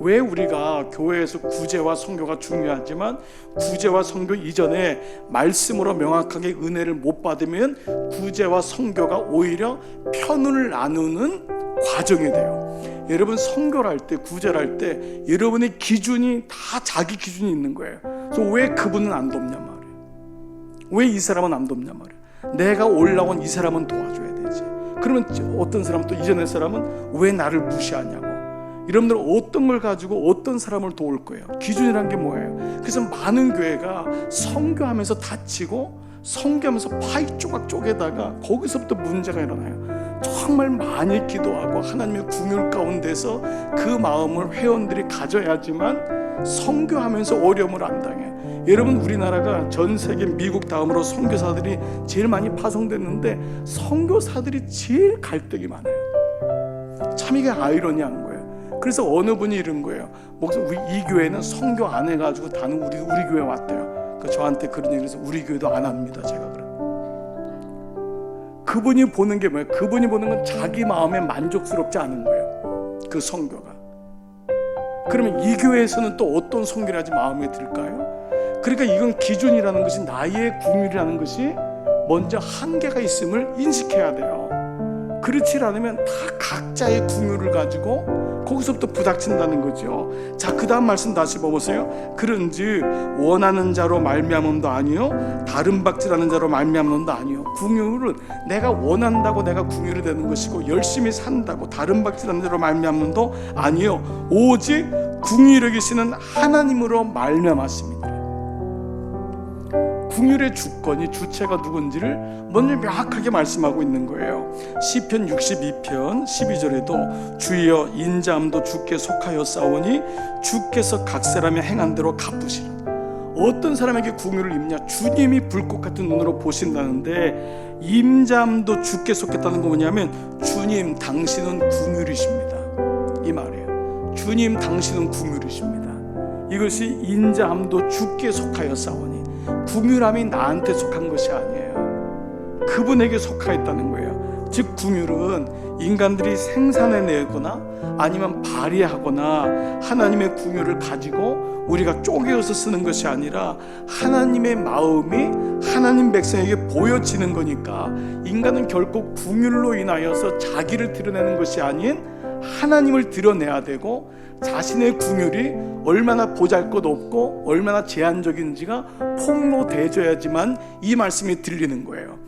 왜 우리가 교회에서 구제와 성교가 중요하지만 구제와 성교 이전에 말씀으로 명확하게 은혜를 못 받으면 구제와 성교가 오히려 편을 나누는 과정이 돼요. 여러분 성교를 할 때, 구제를 할때 여러분의 기준이 다 자기 기준이 있는 거예요. 그래서 왜 그분은 안 돕냐 말이에요. 왜 이 사람은 안 돕냐 말이에요. 내가 올라온 이 사람은 도와줘야 되지. 그러면 어떤 사람은 또 이전의 사람은 왜 나를 무시하냐고. 여러분들 어떤 걸 가지고 어떤 사람을 도울 거예요. 기준이란 게 뭐예요? 그래서 많은 교회가 성교하면서 다치고 성교하면서 파이 조각 쪼개다가 거기서부터 문제가 일어나요. 정말 많이 기도하고 하나님의 궁율 가운데서 그 마음을 회원들이 가져야지만 성교하면서 어려움을 안 당해. 여러분 우리나라가 전 세계 미국 다음으로 선교사들이 제일 많이 파송됐는데 선교사들이 제일 갈등이 많아요. 참 이게 아이러니한 거예요. 그래서 어느 분이 이런 거예요. 목사 이 교회는 선교 안 해가지고 다는 우리 우리 교회 왔대요. 그 저한테 그런 얘기해서 우리 교회도 안 합니다. 제가 그래. 그분이 보는 게 뭐예요? 그분이 보는 건 자기 마음에 만족스럽지 않은 거예요. 그 선교가. 그러면 이 교회에서는 또 어떤 선교를 하지 마음에 들까요? 그러니까 이건 기준이라는 것이 나의 궁율이라는 것이 먼저 한계가 있음을 인식해야 돼요. 그렇지 않으면 다 각자의 궁율을 가지고 거기서부터 부닥친다는 거죠. 자, 그 다음 말씀 다시 보세요. 그런즉 원하는 자로 말미암음도 아니요 다른 박질하는 자로 말미암음도 아니요. 궁율은 내가 원한다고 내가 궁율이 되는 것이고 열심히 산다고 다른 박질하는 자로 말미암음도 아니요. 오직 궁율에 계시는 하나님으로 말미암았습니다. 궁율의 주권이 주체가 누군지를 먼저 명확하게 말씀하고 있는 거예요. 시편 62편 12절에도 주여 인자함도 주께 속하여 싸우니 주께서 각 사람의 행한 대로 갚으시라. 어떤 사람에게 궁율을 입냐? 주님이 불꽃 같은 눈으로 보신다는데 임잠도 주께 속했다는 거 뭐냐면 주님 당신은 궁율이십니다. 이 말이에요. 주님 당신은 궁율이십니다. 이것이 인자함도 주께 속하여 싸우니 궁율함이 나한테 속한 것이 아니에요. 그분에게 속하였다는 거예요. 즉 궁율은 인간들이 생산해내거나 아니면 발휘하거나 하나님의 궁율을 가지고 우리가 쪼개어서 쓰는 것이 아니라 하나님의 마음이 하나님 백성에게 보여지는 거니까 인간은 결국 궁율로 인하여서 자기를 드러내는 것이 아닌 하나님을 드러내야 되고 자신의 궁율이 얼마나 보잘것없고 얼마나 제한적인지가 폭로돼줘야지만 이 말씀이 들리는 거예요.